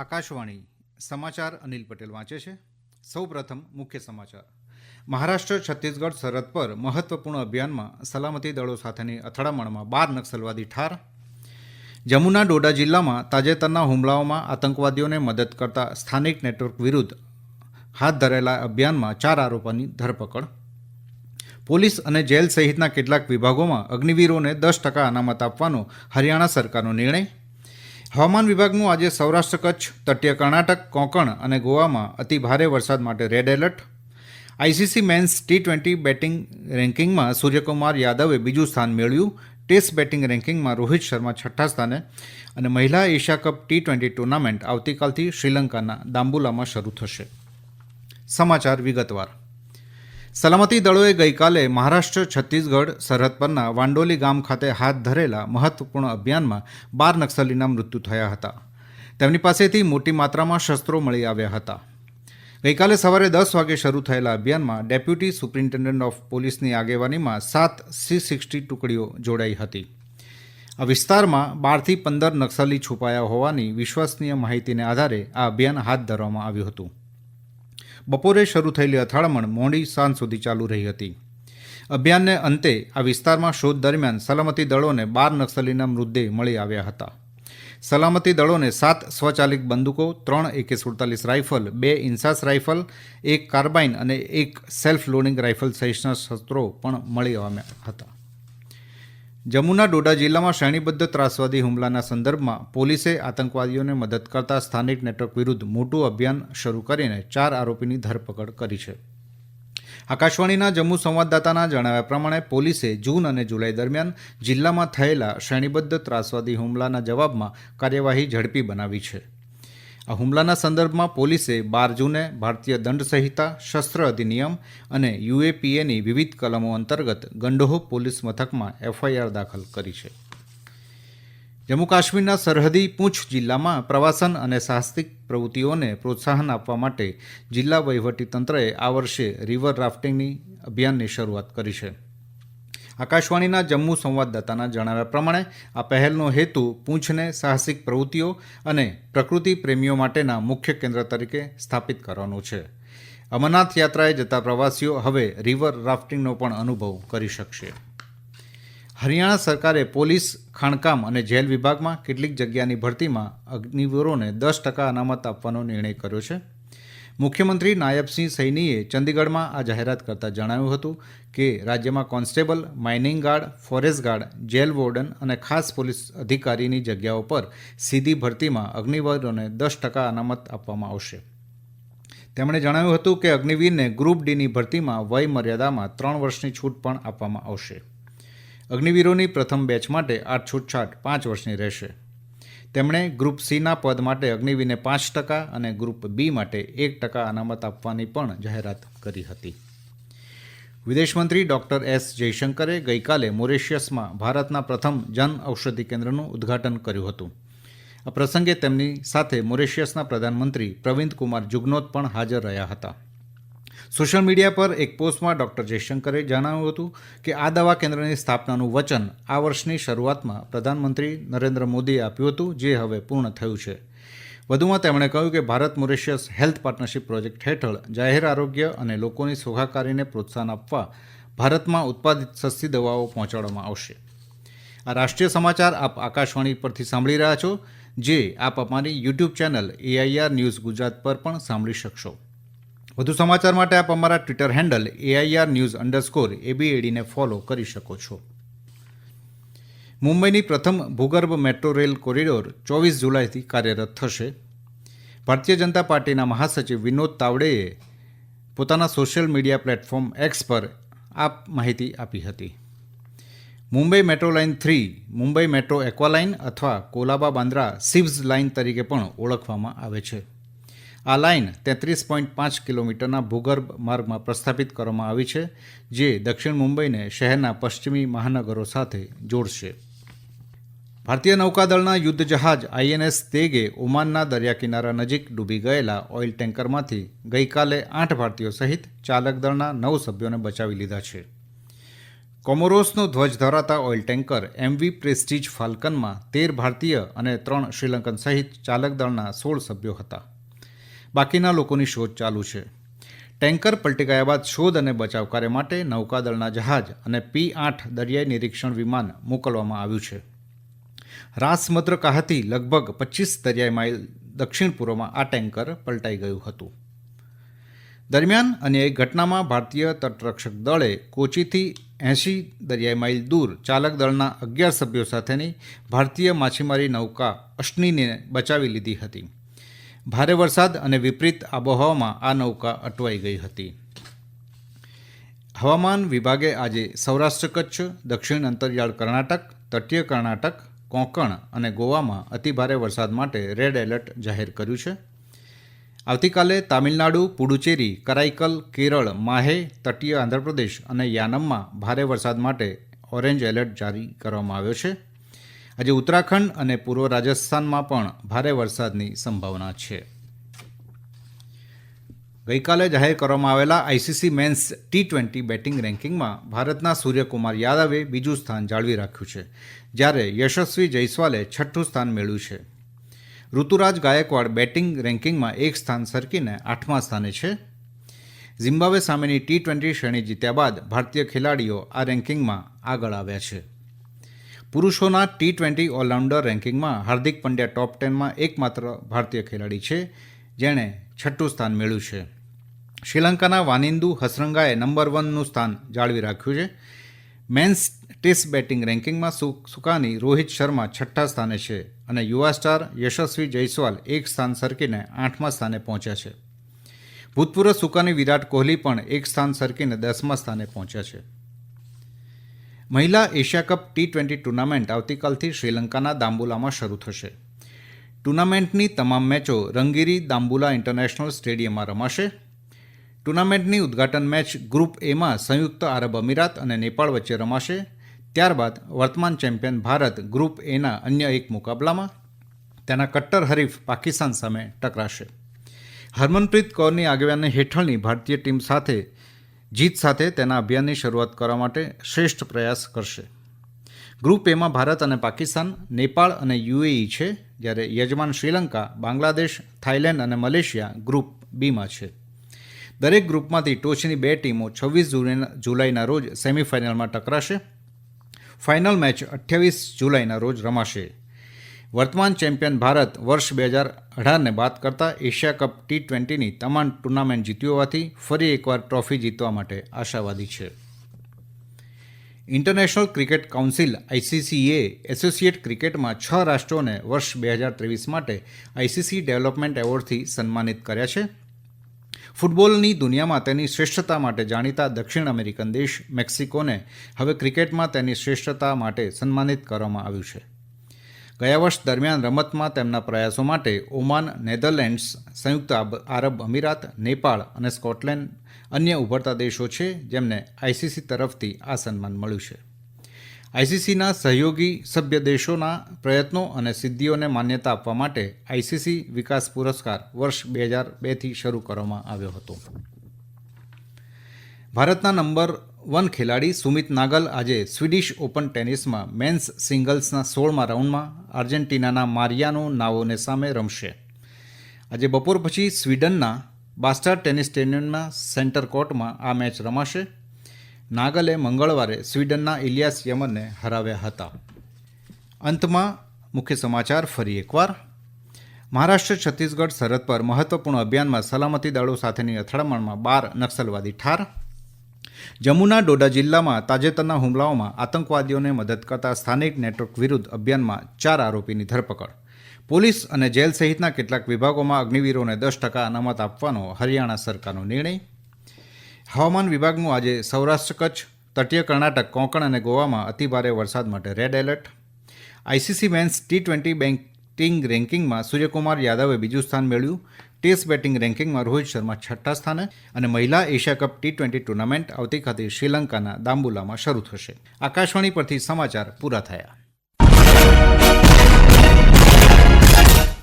આકાશવાણી સમાચાર અનિલ પટેલ વાંચે છે. સૌપ્રથમ મુખ્ય સમાચાર. મહારાષ્ટ્ર, છત્તીસગઢ સરહદ પર મહત્વપૂર્ણ અભિયાનમાં સલામતી દળો સાથેની અથડામણમાં બાર નક્સલવાદી ઠાર. જમ્મુના ડોડા જિલ્લામાં તાજેતરના હુમલાઓમાં આતંકવાદીઓને મદદ કરતા સ્થાનિક નેટવર્ક વિરુદ્ધ હાથ ધરેલા અભિયાનમાં ચાર આરોપોની ધરપકડ. પોલીસ અને જેલ સહિતના કેટલાક વિભાગોમાં અગ્નિવીરોને દસ ટકા અનામત આપવાનો હરિયાણા સરકારનો નિર્ણય. હવામાન વિભાગનું આજે સૌરાષ્ટ્ર કચ્છ, તટીય કર્ણાટક, કોંકણ અને ગોવામાં અતિ ભારે વરસાદ માટે red alert ICC men's T twenty batting રેન્કિંગમાં Suryakumar યાદવે બીજું સ્થાન મેળવ્યું. ટેસ્ટ બેટિંગ રેન્કિંગમાં રોહિત શર્મા છઠ્ઠા સ્થાને અને મહિલા Asia cup T twenty tournament આવતીકાલથી શ્રીલંકાના દાંબુલામાં શરૂ થશે. સમાચાર વિગતવાર. સલામતી દળોએ ગઈકાલે મહારાષ્ટ્ર, છત્તીસગઢ, સરહદ પરના વાંડોલી ગામ ખાતે હાથ ધરેલા મહત્વપૂર્ણ અભિયાનમાં બાર નક્સલીના મૃત્યુ થયા હતા. તેમની પાસેથી મોટી માત્રામાં શસ્ત્રો મળી આવ્યા હતા. ગઈકાલે સવારે દસ વાગે શરૂ થયેલા અભિયાનમાં ડેપ્યુટી સુપ્રિન્ટેન્ડન્ટ ઓફ પોલીસની આગેવાનીમાં સાત સી સિક્સટી ટુકડીઓ જોડાઈ હતી. આ વિસ્તારમાં બારથી પંદર નક્સલી છુપાયા હોવાની વિશ્વસનીય માહિતીને આધારે આ અભિયાન હાથ ધરવામાં આવ્યું હતું. બપોરે શરૂ થયેલી અથડામણ મોડી સાંજ સુધી ચાલુ રહી હતી. અભિયાનને અંતે આ વિસ્તારમાં શોધ દરમિયાન સલામતી દળોને બાર નક્સલીના મૃતદેહ મળી આવ્યા હતા. સલામતી દળોને સાત સ્વચાલિત બંદૂકો, ત્રણ એકે સુડતાલીસ રાઇફલ, બે ઇન્સાસ રાઇફલ, એક કાર્બાઇન અને એક સેલ્ફ લોડિંગ રાઇફલ સહિતના શસ્ત્રો પણ મળી આવ્યા હતા. જમ્મુના ડોડા જિલ્લામાં શ્રેણીબદ્ધ ત્રાસવાદી હુમલાના સંદર્ભમાં પોલીસે આતંકવાદીઓને મદદ કરતા સ્થાનિક નેટવર્ક વિરુદ્ધ મોટું અભિયાન શરૂ કરીને ચાર આરોપીની ધરપકડ કરી છે. આકાશવાણીના જમ્મુ સંવાદદાતાના જણાવ્યા પ્રમાણે પોલીસે જૂન અને જુલાઈ દરમિયાન જિલ્લામાં થયેલા શ્રેણીબદ્ધ ત્રાસવાદી હુમલાના જવાબમાં કાર્યવાહી ઝડપી બનાવી છે. આ હુમલાના સંદર્ભમાં પોલીસે બાર જૂને ભારતીય દંડ સંહિતા શસ્ત્ર અધિનિયમ અને યુએપીએની વિવિધ કલમો અંતર્ગત ગંડોહ પોલીસ મથકમાં એફઆઈઆર દાખલ કરી છે. જમ્મુ કાશ્મીરના સરહદી પૂંછ જિલ્લામાં પ્રવાસન અને સાહસિક પ્રવૃત્તિઓને પ્રોત્સાહન આપવા માટે જિલ્લા વહીવટીતંત્રએ આ વર્ષે રિવર રાફ્ટિંગની અભિયાનની શરૂઆત કરી છે. આકાશવાણીના જમ્મુ સંવાદદાતાના જણાવ્યા પ્રમાણે, આ પહેલનો હેતુ પૂંછને સાહસિક પ્રવૃત્તિઓ અને પ્રકૃતિ પ્રેમીઓ માટેના મુખ્ય કેન્દ્ર તરીકે સ્થાપિત કરવાનો છે. અમરનાથ યાત્રાએ જતા પ્રવાસીઓ હવે રિવર રાફ્ટિંગનો પણ અનુભવ કરી શકશે. હરિયાણા સરકારે પોલીસ, ખાણકામ અને જેલ વિભાગમાં કેટલીક જગ્યાની ભરતીમાં અગ્નિવીરોને દસ ટકા અનામત આપવાનો નિર્ણય કર્યો છે. મુખ્યમંત્રી નાયબસિંહ સૈનીએ ચંદીગઢમાં આ જાહેરાત કરતાં જણાવ્યું હતું કે રાજ્યમાં constable, mining guard, forest guard, jail warden અને ખાસ પોલીસ અધિકારીની જગ્યાઓ પર સીધી ભરતીમાં અગ્નિવીરોને દસ ટકા અનામત આપવામાં આવશે. તેમણે જણાવ્યું હતું કે અગ્નિવીરને ગ્રુપ ડીની ભરતીમાં વય મર્યાદામાં ત્રણ વર્ષની છૂટ પણ આપવામાં આવશે. અગ્નિવીરોની પ્રથમ બેચ માટે આ છૂટછાટ પાંચ વર્ષની રહેશે. તેમણે ગ્રુપ સીના પદ માટે અગ્નિવીને પાંચ ટકા અને ગ્રુપ બી માટે એક ટકા અનામત આપવાની પણ જાહેરાત કરી હતી. વિદેશમંત્રી ડોક્ટર એસ જયશંકરે ગઈકાલે મોરેશિયસમાં ભારતના પ્રથમ જન ઔષધિ કેન્દ્રનું ઉદ્ઘાટન કર્યું હતું. આ પ્રસંગે તેમની સાથે મોરેશિયસના પ્રધાનમંત્રી પ્રવિંદ કુમાર જુગનોત પણ હાજર રહ્યા હતા. સોશિયલ મીડિયા પર એક પોસ્ટમાં ડોક્ટર જયશંકરે જણાવ્યું હતું કે આ દવા કેન્દ્રની સ્થાપનાનું વચન આ વર્ષની શરૂઆતમાં પ્રધાનમંત્રી નરેન્દ્ર મોદીએ આપ્યું હતું, જે હવે પૂર્ણ થયું છે. વધુમાં તેમણે કહ્યું કે Bharat Mauritius health partnership project હેઠળ જાહેર આરોગ્ય અને લોકોની સુખાકારીને પ્રોત્સાહન આપવા ભારતમાં ઉત્પાદિત સસ્તી દવાઓ પહોંચાડવામાં આવશે. આ રાષ્ટ્રીય સમાચાર આપ આકાશવાણી પરથી સાંભળી રહ્યા છો, જે આપ અમારી YouTube channel AIR news Gujarat પર પણ સાંભળી શકશો. વધુ સમાચાર માટે આપ અમારા Twitter handle AIR news underscore એબીએડીને follow કરી શકો છો. મુંબઈની પ્રથમ ભૂગર્ભ મેટ્રો રેલ કોરિડોર ચોવીસ જુલાઈથી કાર્યરત થશે. ભારતીય જનતા પાર્ટીના મહાસચિવ વિનોદ તાવડેએ પોતાના સોશિયલ મીડિયા પ્લેટફોર્મ એક્સ પર આ માહિતી આપી હતી. Mumbai metro line three, Mumbai metro aqua line અથવા કોલાબા બાંદ્રા સિવ્સ લાઇન તરીકે પણ ઓળખવામાં આવે છે. આ લાઇન તેત્રીસ પોઈન્ટ પાંચ કિલોમીટરના ભૂગર્ભ માર્ગમાં પ્રસ્થાપિત કરવામાં આવી છે, જે દક્ષિણ મુંબઈને શહેરના પશ્ચિમી મહાનગરો સાથે જોડશે. ભારતીય નૌકાદળના યુદ્ધ જહાજ આઈએનએસ તેગે ઓમાનના દરિયા કિનારા નજીક ડૂબી ગયેલા ઓઇલ ટેન્કરમાંથી ગઈકાલે આઠ ભારતીયો સહિત ચાલકદળના નવ સભ્યોને બચાવી લીધા છે. કોમોરોસનો ધ્વજ ધરાતા ઓઇલ ટેન્કર એમવી પ્રેસ્ટીજ ફાલ્કનમાં તેર ભારતીય અને ત્રણ શ્રીલંકન સહિત ચાલક દળના સોળ સભ્યો હતા. બાકીના લોકોની શોધ ચાલુ છે. ટેન્કર પલટી ગયા બાદ શોધ અને બચાવ કાર્ય માટે નૌકાદળના જહાજ અને પી આઠ દરિયાઈ નિરીક્ષણ વિમાન મોકલવામાં આવ્યું છે. રાસમદ્ર કાહથી લગભગ પચીસ દરિયાઈ માઇલ દક્ષિણ પૂર્વમાં આ ટેન્કર પલટાઈ ગયું હતું. દરમિયાન અન્ય એક ઘટનામાં ભારતીય તટરક્ષક દળે કોચીથી એંશી દરિયાઈ માઇલ દૂર ચાલક દળના અગિયાર સભ્યો સાથેની ભારતીય માછીમારી નૌકા અશ્નિને બચાવી લીધી હતી. ભારે વરસાદ અને વિપરીત આબોહવામાં આ નૌકા અટવાઈ ગઈ હતી. હવામાન વિભાગે આજે સૌરાષ્ટ્ર કચ્છ, દક્ષિણ અંતરિયાળ કર્ણાટક, તટીય કર્ણાટક, કોંકણ અને ગોવામાં અતિભારે વરસાદ માટે રેડ એલર્ટ જાહેર કર્યું છે. આવતીકાલે તામિલનાડુ, પુડુચેરી, કરાઈકલ, કેરળ, માહે, તટીય આંધ્રપ્રદેશ અને યાનમમાં ભારે વરસાદ માટે ઓરેન્જ એલર્ટ જારી કરવામાં આવ્યો છે. આજે ઉત્તરાખંડ અને પૂર્વ રાજસ્થાનમાં પણ ભારે વરસાદની સંભાવના છે. ગઈકાલે જાહેર કરવામાં આવેલા ICC men's T twenty batting રેન્કિંગમાં ભારતના સૂર્યકુમાર યાદવે બીજું સ્થાન જાળવી રાખ્યું છે, જ્યારે યશસ્વી જયસ્વાલે છઠ્ઠું સ્થાન મેળવ્યું છે. ઋતુરાજ ગાયકવાડ બેટિંગ રેન્કિંગમાં એક સ્થાન સરકીને આઠમા સ્થાને છે. ઝિમ્બાબ્વે સામેની ટી ટ્વેન્ટી શ્રેણી જીત્યા બાદ ભારતીય ખેલાડીઓ આ રેન્કિંગમાં આગળ આવ્યા છે. પુરુષોના ટી ટ્વેન્ટી ઓલરાઉન્ડર રેન્કિંગમાં હાર્દિક પંડ્યા ટોપ ટેનમાં એકમાત્ર ભારતીય ખેલાડી છે, જેણે છઠ્ઠું સ્થાન મેળવ્યું છે. શ્રીલંકાના વાનિંદુ હસરંગાએ નંબર વનનું સ્થાન જાળવી રાખ્યું છે. મેન્સ ટેસ્ટ બેટિંગ રેન્કિંગમાં સુકાની રોહિત શર્મા છઠ્ઠા સ્થાને છે અને યુવા સ્ટાર યશસ્વી જયસ્વાલ એક સ્થાન સરકીને આઠમા સ્થાને પહોંચ્યા છે. ભૂતપૂર્વ સુકાની વિરાટ કોહલી પણ એક સ્થાન સરકીને દસમા સ્થાને પહોંચ્યા છે. મહિલા Asia cup T twenty tournament આવતીકાલથી શ્રીલંકાના દાંબુલામાં શરૂ થશે. ટુર્નામેન્ટની તમામ મેચો રંગીરી દાંબુલા ઇન્ટરનેશનલ સ્ટેડિયમમાં રમાશે. ટુર્નામેન્ટની ઉદ્ઘાટન મેચ ગ્રુપ એમાં સંયુક્ત આરબ અમીરાત અને નેપાળ વચ્ચે રમાશે. ત્યારબાદ વર્તમાન ચેમ્પિયન ભારત ગ્રુપ એના અન્ય એક મુકાબલામાં તેના કટ્ટર હરીફ પાકિસ્તાન સામે ટકરાશે. હરમનપ્રીત કૌરની આગેવાની હેઠળની ભારતીય ટીમ સાથે જીત સાથે તેના અભિયાનની શરૂઆત કરવા માટે શ્રેષ્ઠ પ્રયાસ કરશે. ગ્રુપ એમાં ભારત અને પાકિસ્તાન, નેપાળ અને યુએઈ છે, જ્યારે યજમાન શ્રીલંકા, બાંગ્લાદેશ, થાઇલેન્ડ અને મલેશિયા ગ્રુપ બીમાં છે. દરેક ગ્રુપમાંથી ટોચની બે ટીમો છવ્વીસ જુલાઈના રોજ સેમિફાઇનલમાં ટકરાશે. ફાઇનલ મેચ અઠ્યાવીસ જુલાઈના રોજ રમાશે. વર્તમાન ચેમ્પિયન ભારત વર્ષ બે હજાર અઢારને બાદ કરતાં એશિયા કપ ટી ટ્વેન્ટીની તમામ ટુર્નામેન્ટ જીતી હોવાથી ફરી એકવાર ટ્રોફી જીતવા માટે આશાવાદી છે. ઇન્ટરનેશનલ ક્રિકેટ કાઉન્સિલ આઈસીસીએ એસોસિએટ ક્રિકેટમાં છ રાષ્ટ્રોને વર્ષ બે હજાર ત્રેવીસ માટે આઈસીસી ડેવલપમેન્ટ એવોર્ડથી સન્માનિત કર્યા છે. ફૂટબોલની દુનિયામાં તેની શ્રેષ્ઠતા માટે જાણીતા દક્ષિણ અમેરિકન દેશ મેક્સિકોને હવે ક્રિકેટમાં તેની શ્રેષ્ઠતા માટે સન્માનિત કરવામાં આવ્યું છે. ગયા વર્ષ દરમિયાન રમતમાં તેમના પ્રયાસો માટે ઓમાન, નેધરલેન્ડ્સ, સંયુક્ત આરબ અમીરાત, નેપાળ અને સ્કોટલેન્ડ અન્ય ઉભરતા દેશો છે જેમને આઈસીસી તરફથી આ સન્માન મળ્યું છે. આઈસીસીના સહયોગી સભ્ય દેશોના પ્રયત્નો અને સિદ્ધિઓને માન્યતા આપવા માટે આઈસીસી વિકાસ પુરસ્કાર વર્ષ બે હજાર બેથી શરૂ કરવામાં આવ્યો હતો. ભારતના નંબર વન ખેલાડી સુમિત નાગલ આજે સ્વીડિશ ઓપન ટેનિસમાં મેન્સ સિંગલ્સના સોળમા રાઉન્ડમાં આર્જેન્ટિનાના મારિયાનો નાવોને સામે રમશે. આજે બપોર પછી સ્વીડનના બાસ્ટર ટેનિસ સ્ટેડિયમના સેન્ટર કોર્ટમાં આ મેચ રમાશે. નાગલે મંગળવારે સ્વીડનના ઇલિયાસ યમનને હરાવ્યા હતા. અંતમાં મુખ્ય સમાચાર ફરી એકવાર. મહારાષ્ટ્ર, છત્તીસગઢ, સરહદ પર મહત્વપૂર્ણ અભિયાનમાં સલામતી દળો સાથેની અથડામણમાં બાર નક્સલવાદી ઠાર જમ્મુના ડોડા જિલ્લામાં તાજેતરના હુમલાઓમાં આતંકવાદીઓને મદદ કરતા સ્થાનિક નેટવર્ક વિરુદ્ધ અભિયાનમાં ચાર આરોપીની ધરપકડ. પોલીસ અને જેલ સહિતના કેટલાક વિભાગોમાં અગ્નિવીરોને દસ ટકા અનામત આપવાનો હરિયાણા સરકારનો નિર્ણય. હવામાન વિભાગનું આજે સૌરાષ્ટ્ર કચ્છ, તટીય કર્ણાટક, કોંકણ અને ગોવામાં અતિભારે વરસાદ માટે red alert. ICC men's T twenty banking રેન્કિંગમાં Suryakumar યાદવે બીજું સ્થાન મેળવ્યું. ટેસ્ટ બેટિંગ રેન્કિંગમાં રોહિત શર્મા છઠ્ઠા સ્થાને અને મહિલા Asia cup T twenty tournament આવતીકાલે શ્રીલંકાના દાંબુલામાં શરૂ થશે. આકાશવાણી પરથી સમાચાર પૂરા થયા.